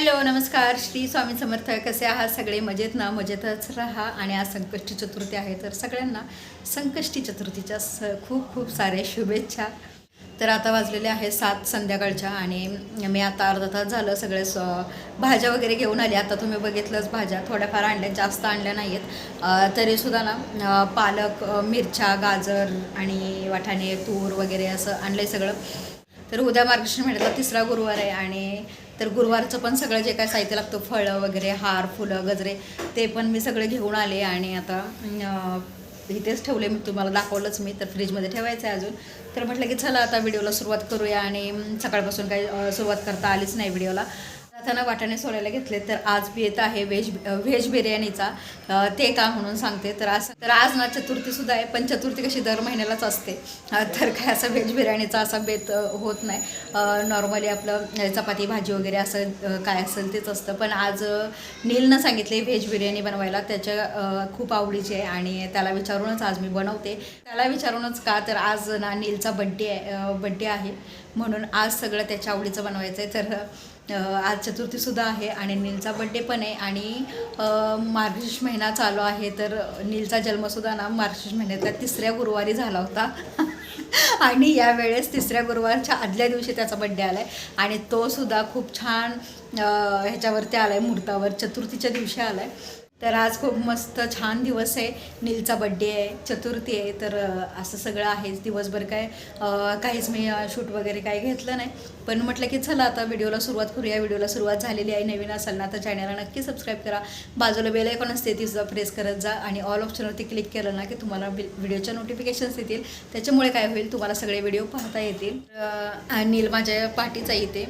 Hello नमस्कार. श्री स्वामी समर्थ. कसे आहात? सगळे मजेत ना? मजेतच राहा. आणि आज संकष्टी चतुर्थी आहे. तर सगळ्यांना संकष्टी चतुर्थीच्या स खूप खूप साऱ्या शुभेच्छा. तर आता वाजलेले आहे सात संध्याकाळच्या आणि मी आता अर्धा तास झालं. सगळे स भाज्या वगैरे घेऊन आली. आता तुम्ही बघितलंच भाज्या. थोड्याफार आणल्या जास्त आणल्या नाही आहेत तरीसुद्धा ना पालक मिरच्या गाजर आणि वाटाणे तूर वगैरे असं आणलं आहे सगळं. तर उद्या मार्गशीर्ष महिन्यातला तिसरा गुरुवार आहे आणि तर गुरुवारचं पण सगळं जे काय साहित्य लागतं फळं वगैरे हार फुलं गजरे ते पण मी सगळे घेऊन आले आणि आता इथेच ठेवले मी तुम्हाला दाखवलंच मी तर फ्रीजमध्ये ठेवायचं आहे अजून. तर म्हटलं की चला आता व्हिडिओला सुरुवात करूया आणि सकाळपासून काही सुरुवात करता आलीच नाही व्हिडिओला. आता वाटाणे सोडायला घेतले तर आज येत आहे व्हेज व्हेज बिर्याणीचा. ते का म्हणून सांगते. तर आज तर आज ना चतुर्थीसुद्धा आहे पण चतुर्थी कशी दर महिन्यालाच असते. तर काय असं व्हेज बिर्याणीचा असा बेत होत नाही. नॉर्मली आपलं चपाती भाजी वगैरे असं काय असेल तेच असतं. पण आज नीलनं सांगितले व्हेज बिर्याणी बनवायला. त्याच्या खूप आवडीची आहे आणि त्याला विचारूनच आज मी बनवते. त्याला विचारूनच का तर आज ना नीलचा बड्डे आहे बड्डे आहे. म्हणून आज सगळं त्याच्या आवडीचं बनवायचं आहे तर आज चतुर्थीसुद्धा आहे आणि नीलचा बड्डे पण आहे आणि मार्गशीर्ष महिना चालू आहे तर नीलचा जन्मसुद्धा ना मार्गशीर्ष महिन्यातल्या तिसऱ्या गुरुवारी झाला होता. आणि यावेळेस तिसऱ्या गुरुवारच्या आदल्या दिवशी त्याचा बड्डे आला आहे आणि तो सुद्धा खूप छान ह्याच्यावरती आला आहे मुहूर्तावर चतुर्थीच्या दिवशी आला आहे तर आज खूप मस्त छान दिवस आहे. नीलचा बड्डे आहे चतुर्थी आहे. तर असं सगळं आहेच. दिवसभर काय काहीच मी शूट वगैरे काही घेतलं नाही. पण म्हटलं की चला आता व्हिडिओला सुरुवात करूया. व्हिडिओला सुरुवात झालेली आहे. नवीन असाल ना तर चॅनलला नक्की सबस्क्राईब करा. बाजूला बेल आयकॉन असते ती सुद्धा प्रेस करत जा. आणि ऑल ऑप्शनवरती क्लिक केलं ना की तुम्हाला व्हिडिओच्या नोटिफिकेशन्स येतील. त्याच्यामुळे काय होईल तुम्हाला सगळे व्हिडिओ पाहता येतील. नील माझ्या पाठीचा येते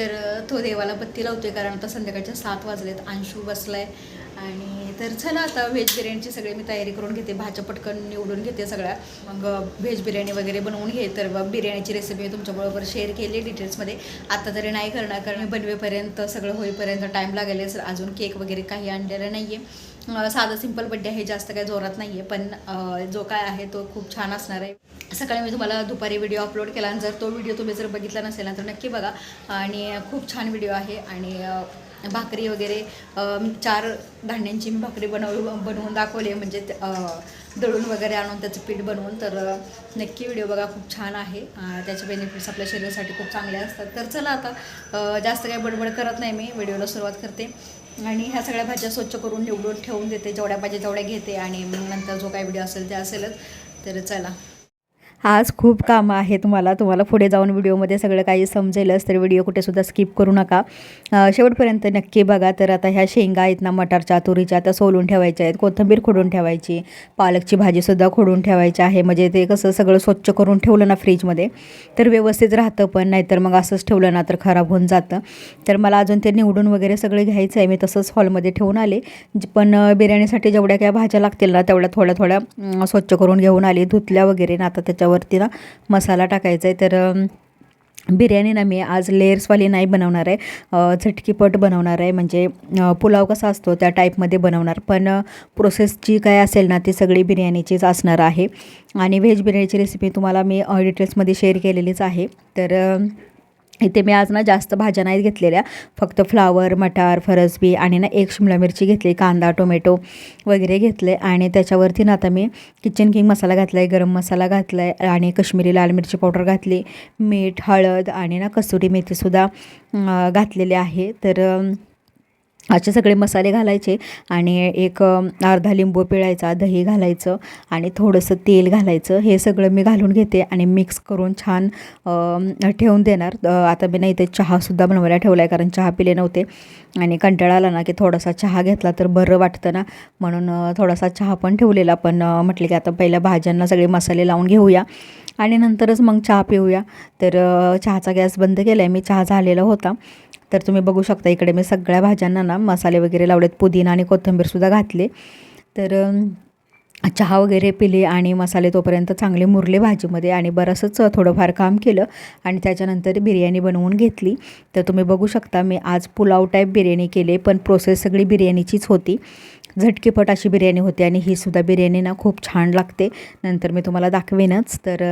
तर तो देवाला बत्ती लावतोय कारण आता संध्याकाळच्या सात वाजलेत. अंशू बसलाय. आणि तर चला आता व्हेज बिर्याणीची सगळी मी तयारी करून घेते. भाज्या पटकन निवडून घेते सगळ्या. मग व्हेज बिर्याणी वगैरे बनवून घे. तर बिर्याणीची रेसिपी मी तुमच्याबरोबर शेअर केली डिटेल्समध्ये आता तरी नाही करणार कारण बनवेपर्यंत सगळं होईपर्यंत टाईम लागेल. सर अजून केक वगैरे काही आणलेलं नाही आहे साधं सिंपल बड्डे आहे जास्त काही जोरात नाही आहे पण जो काय आहे तो खूप छान असणार आहे. सकाळी मी तुम्हाला दुपारी व्हिडिओ अपलोड केला आणि जर तो व्हिडिओ तुम्ही जर बघितला नसेल ना तर नक्की बघा. आणि खूप छान व्हिडिओ आहे आणि भाकरी वगैरे चार धान्यांची मी भाकरी बनव बनवून दाखवली म्हणजे दळून वगैरे आणून त्याचं पीठ बनवून तर नक्की व्हिडिओ बघा खूप छान आहे. त्याचे बेनिफिट्स आपल्या शरीरासाठी खूप चांगले असतात. तर चला आता जास्त काही बडबड करत नाही मी व्हिडिओला सुरुवात करते. आणि ह्या सगळ्या भाज्या स्वच्छ करून निवडून ठेवून देते. जेवढ्या पाहिजे तेवढ्या घेते आणि मग नंतर जो काही व्हिडिओ असेल ते असेलच. तर चला. आज खूप कामं आहेत मला. तुम्हाला पुढे जाऊन व्हिडिओमध्ये सगळं काही समजेलच तर व्हिडिओ कुठेसुद्धा स्किप करू नका. शेवटपर्यंत नक्की बघा तर आता ह्या शेंगा आहेत ना मटारच्या तुरीच्या त्या सोलून ठेवायच्या आहेत. कोथिंबीर खोडून ठेवायची पालकची भाजीसुद्धा खोडून ठेवायची आहे. म्हणजे ते कसं सगळं स्वच्छ करून ठेवलं ना फ्रीजमध्ये तर व्यवस्थित राहतं पण नाहीतर मग असंच ठेवलं ना तर खराब होऊन जातं. तर मला अजून ते निवडून वगैरे सगळे घ्यायचं आहे. मी तसंच हॉलमध्ये ठेवून आले. ज- पण बिर्याणीसाठी जेवढ्या काय भाज्या लागतील ना तेवढ्या थोड्या थोड्या स्वच्छ करून घेऊन आली. धुतल्या वगैरे ना आता त्याच्यावरती ना मसाला टाकायचा आहे तर बिर्याणी ना मी आज लेयर्सवाली नाही बनवणार आहे झटकीपट बनवणार आहे म्हणजे पुलाव कसा असतो त्या टाईपमध्ये बनवणार. पण प्रोसेस जी काय असेल ना ती सगळी बिर्याणीचीच असणार आहे. आणि व्हेज बिर्याणीची रेसिपी तुम्हाला मी डिटेल्समध्ये शेअर केलेलीच आहे. तर इथे मी आज ना जास्त भाज्या नाहीत घेतलेल्या. फक्त फ्लावर मटार फरसबी आणि ना एक शिमला मिरची घेतली कांदा टोमॅटो वगैरे घेतले. आणि त्याच्यावरती ना आता मी किचन किंग मसाला घातला आहे गरम मसाला घातला आहे आणि कश्मीरी लाल मिरची पावडर घातली. मीठ हळद आणि ना कसुरी मेथीसुद्धा घातलेली घातलेले आहे. तर असे सगळे मसाले घालायचे आणि एक अर्धा लिंबू पिळायचा दही घालायचं आणि थोडंसं तेल घालायचं. हे सगळं मी घालून घेते आणि मिक्स करून छान ठेवून देणार. आता मी नाही ते चहासुद्धा बनवायला ठेवला आहे कारण चहा पिले नव्हते आणि कंटाळा आला ना की थोडासा चहा घेतला तर बरं वाटतं ना. म्हणून थोडासा चहा पण ठेवलेला पण म्हटलं की आता पहिल्या भाज्यांना सगळे मसाले लावून घेऊया आणि नंतरच मग चहा पिऊया. तर चहाचा गॅस बंद केला आहे मी चहा झालेला होता. तर तुम्ही बघू शकता इकडे मी सगळ्या भाज्यांना ना मसाले वगैरे लावलेत पुदिना आणि कोथिंबीरसुद्धा घातले. तर चहा वगैरे पिले आणि मसाले तोपर्यंत चांगले मुरले भाजीमध्ये आणि बरंचंच थोडंफार काम केलं आणि त्याच्यानंतर बिर्याणी बनवून घेतली. तर तुम्ही बघू शकता मी आज पुलाव टाईप बिर्याणी केले पण प्रोसेस सगळी बिर्याणीचीच होती. झटकीपट अशी बिर्याणी होती आणि ही सुद्धा बिर्याणी ना खूप छान लागते. नंतर मी तुम्हाला दाखवेनच. तर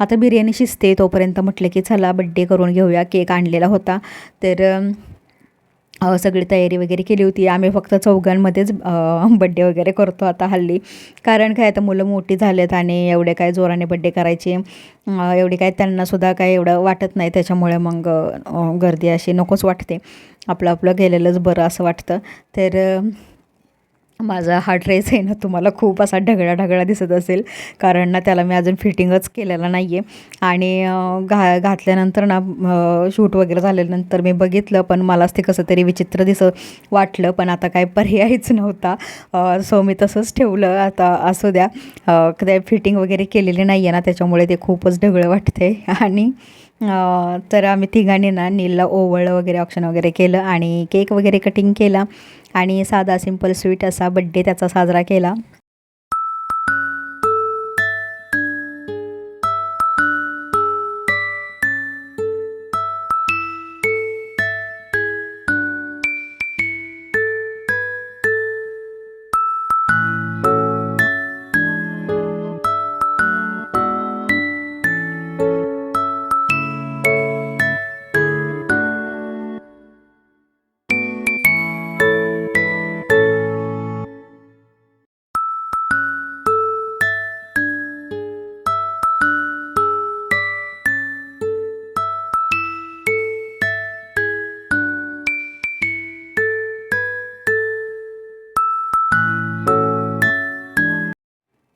आता बिर्याणी शिजते तोपर्यंत म्हटलं की चला बड्डे करून घेऊया केक आणलेला होता. तर सगळी तयारी वगैरे केली होती. आम्ही फक्त चौघांमध्येच बड्डे वगैरे करतो आता हल्ली. कारण काय आता मुलं मोठी झालेत आणि एवढे काय जोराने बड्डे करायचे एवढे काय त्यांनासुद्धा काय एवढं वाटत नाही. त्याच्यामुळे मग गर्दी अशी नकोच वाटते. आपलं आपलं गेलेलंच बरं असं वाटतं. तर माझा हा ड्रेस आहे ना तुम्हाला खूप असा ढगळा ढगळा दिसत असेल. कारण ना त्याला मी अजून फिटिंगच केलेला नाही आहे आणि घा घातल्यानंतर ना शूट वगैरे झाल्यानंतर मी बघितलं पण मलाच ते कसं तरी विचित्र दिस वाटलं पण आता काय पर्यायच नव्हता. सो मी तसंच ठेवलं. आता असू द्या. कदा फिटिंग वगैरे केलेली नाही आहे ना त्याच्यामुळे ते खूपच ढगळं वाटते आणि तर आम्ही तिघांनी ना नीलला ओवळ वगैरे ऑप्शन वगैरे केलं आणि केक वगैरे कटिंग केला आणि साधा सिंपल स्वीट असा बड्डे त्याचा साजरा केला.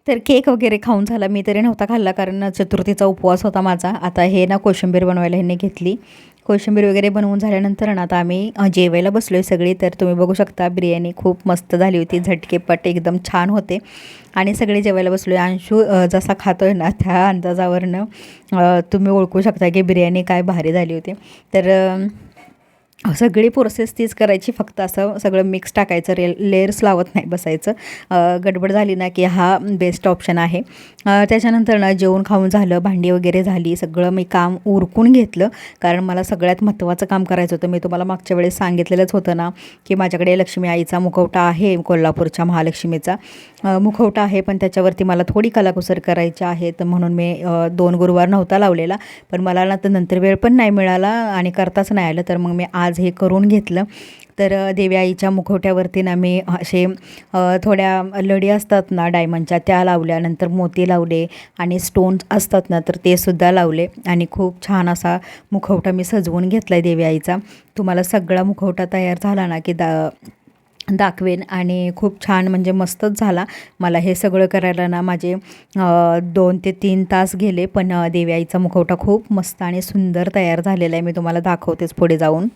तर केक वगैरे खाऊन झाला. मी तरी नव्हता खाल्ला कारण चतुर्थीचा उपवास होता माझा. आता हे ना कोशिंबीर बनवायला ह्यांनी घेतली. कोशिंबीर वगैरे बनवून झाल्यानंतर ना आता आम्ही जेवायला बसलो आहे सगळी. तर तुम्ही बघू शकता बिर्याणी खूप मस्त झाली होती. झटकेपट एकदम छान होते. आणि सगळे जेवायला बसलो आहे अंशू जसा जसा आहे ना त्या अंदाजावरनं तुम्ही ओळखू शकता की बिर्याणी काय भारी झाली होती. तर सगळी प्रोसेस तीच करायची फक्त असं सगळं मिक्स टाकायचं रे लेअर्स लावत नाही बसायचं. गडबड झाली ना की हा बेस्ट ऑप्शन आहे. त्याच्यानंतर ना जेवण खाऊन झालं भांडी वगैरे झाली सगळं मी काम उरकून घेतलं. कारण मला सगळ्यात महत्त्वाचं काम करायचं होतं. मी तुम्हाला मागच्या वेळेस सांगितलेलंच होतं ना की माझ्याकडे लक्ष्मी आईचा मुखवटा आहे कोल्हापूरच्या महालक्ष्मीचा. मुखवटा आहे पण त्याच्यावरती मला थोडी कलाकुसर करायची आहे. तर म्हणून मी दोन गुरुवार नव्हता लावलेला. पण मला ना तर नंतर वेळ पण नाही मिळाला आणि करताच नाही आलं. तर मग मी आज आज हे करून घेतलं. तर देवी आईच्या मुखवट्यावरती ना मी असे थोड्या लडी असतात ना डायमंडच्या त्या लावल्या. नंतर मोती लावले आणि स्टोन्स असतात ना तर ते सुद्धा लावले. आणि खूप छान असा मुखवटा मी सजवून घेतला आहे देवी आईचा तुम्हाला सगळा मुखवटा तयार झाला ना की दा दाखवेन आणि खूप छान म्हणजे मस्तच झाला. मला हे सगळं करायला ना माझे दोन ते तीन तास गेले पण देवी आईचा मुखवटा खूप मस्त आणि सुंदर तयार झालेला आहे. मी तुम्हाला दाखवतेच पुढे जाऊन.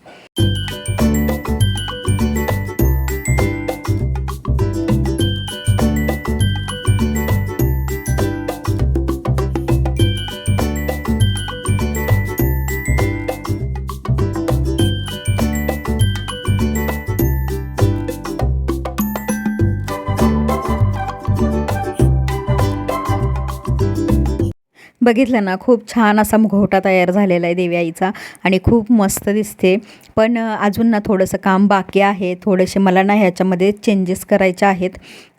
बघितलं ना खूप छान असा मुखवटा तयार झालेला आहे देवी आईचा आणि खूप मस्त दिसते. पण अजून ना थोडंसं काम बाकी आहे. थोडेसे मला ना ह्याच्यामध्ये चेंजेस करायचे आहेत.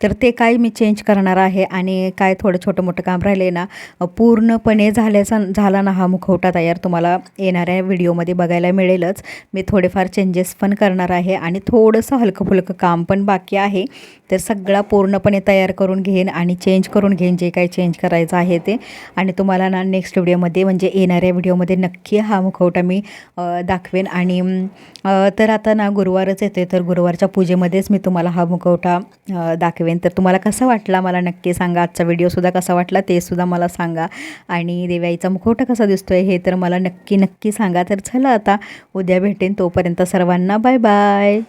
तर ते काय मी चेंज करणार आहे आणि काय थोडं छोटं मोठं काम राहिलं आहे ना पूर्णपणे झाल्याचा झाला ना हा मुखवटा तयार तुम्हाला येणाऱ्या व्हिडिओमध्ये बघायला मिळेलच. मी थोडेफार चेंजेस पण करणार आहे आणि थोडंसं हलकंफुलकं काम पण बाकी आहे. तर सगळा पूर्णपणे तयार करून घेईन आणि चेंज करून घेईन जे काही चेंज करायचं आहे ते. आणि तुम्हाला ना नेक्स्ट व्हिडिओमध्ये म्हणजे येणाऱ्या व्हिडिओमध्ये नक्की हा मुखवटा मी दाखवेन. आणि तर आता ना गुरुवारच येते तर गुरुवारच्या पूजेमध्येच मी तुम्हाला हा मुखवटा दाखवेन. तर तुम्हाला कसा वाटला मला नक्की सांगा. आजचा व्हिडिओसुद्धा कसा वाटला ते सुद्धा मला सांगा. आणि देवाईचा मुखवटा कसा दिसतोय हे तर मला नक्की नक्की सांगा. तर चला आता उद्या भेटेन तोपर्यंत सर्वांना बाय बाय